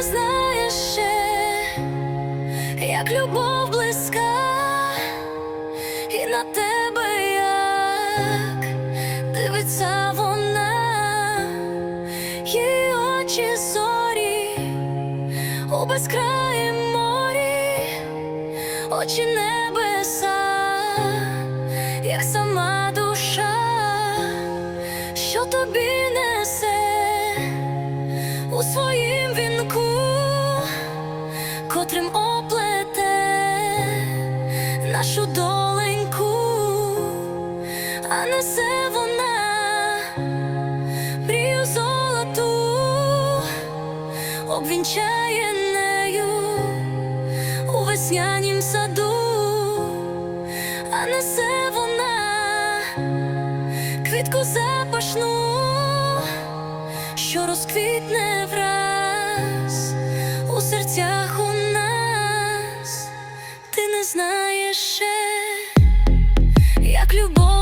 не знаєш ще, як любов близька, і на тебе як дивиться вона, її очі зорі у безкраїм морі, очі небеса, як сама душа, що тобі несе котрим оплете нашу доленьку, а несе вона мрію золоту, обвінчає нею у веснянім саду, а несе вона квітку запашну що розквітне враз знаєш ще, як любов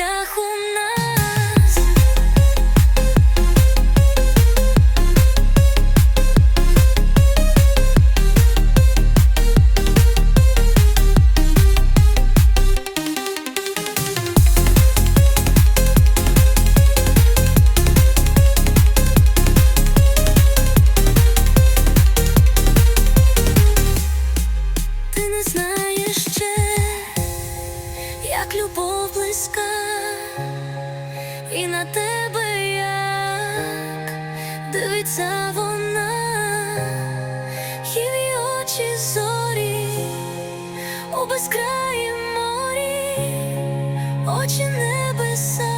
серцях у нас. Ти не знаєш на тебе як дивиться вона, її очі зорі у безкраїм морі, очі небеса,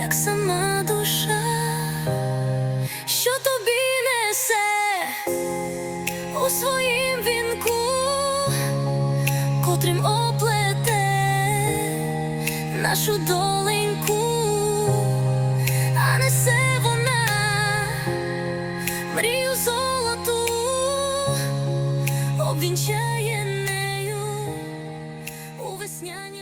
як сама душа, що тобі несе у своїм вінку, котрим оплете нашу доленьку, а несе вона мрію золоту, обвінчає нею у весняні.